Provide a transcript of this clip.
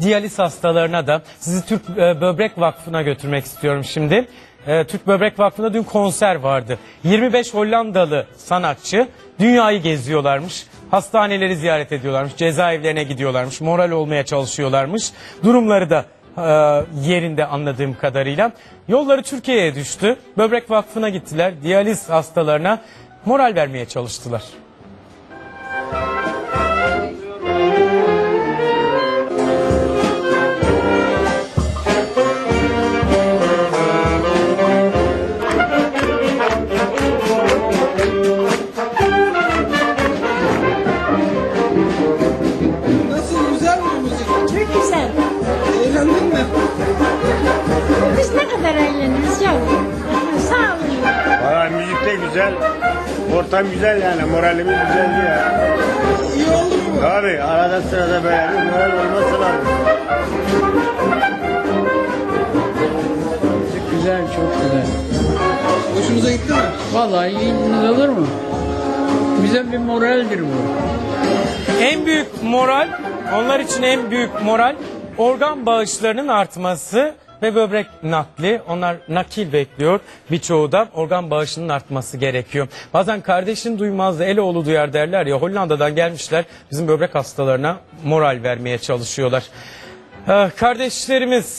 Diyaliz hastalarına da sizi Türk e, Böbrek Vakfı'na götürmek istiyorum şimdi. E, Türk Böbrek Vakfı'nda dün konser vardı. 25 Hollandalı sanatçı dünyayı geziyorlarmış. Hastaneleri ziyaret ediyorlarmış, cezaevlerine gidiyorlarmış, moral olmaya çalışıyorlarmış. Durumları da e, yerinde anladığım kadarıyla. Yolları Türkiye'ye düştü. Böbrek Vakfı'na gittiler. Diyaliz hastalarına moral vermeye çalıştılar. De güzel. Ortam güzel yani. Moralimiz güzeldi ya. İyi oldu mu? Abi arada sırada böyle bir moral olması lazım. Güzel, çok güzel. Hoşunuza gitti mi? Vallahi iyi olur mu? Bize bir moraldir bu. En büyük moral, onlar için en büyük moral organ bağışlarının artması ve böbrek nakli. Onlar nakil bekliyor. Birçoğu da organ bağışının artması gerekiyor. Bazen kardeşin duymaz da oğlu duyar derler ya. Hollanda'dan gelmişler bizim böbrek hastalarına moral vermeye çalışıyorlar. Ah, Kardeşlerimiz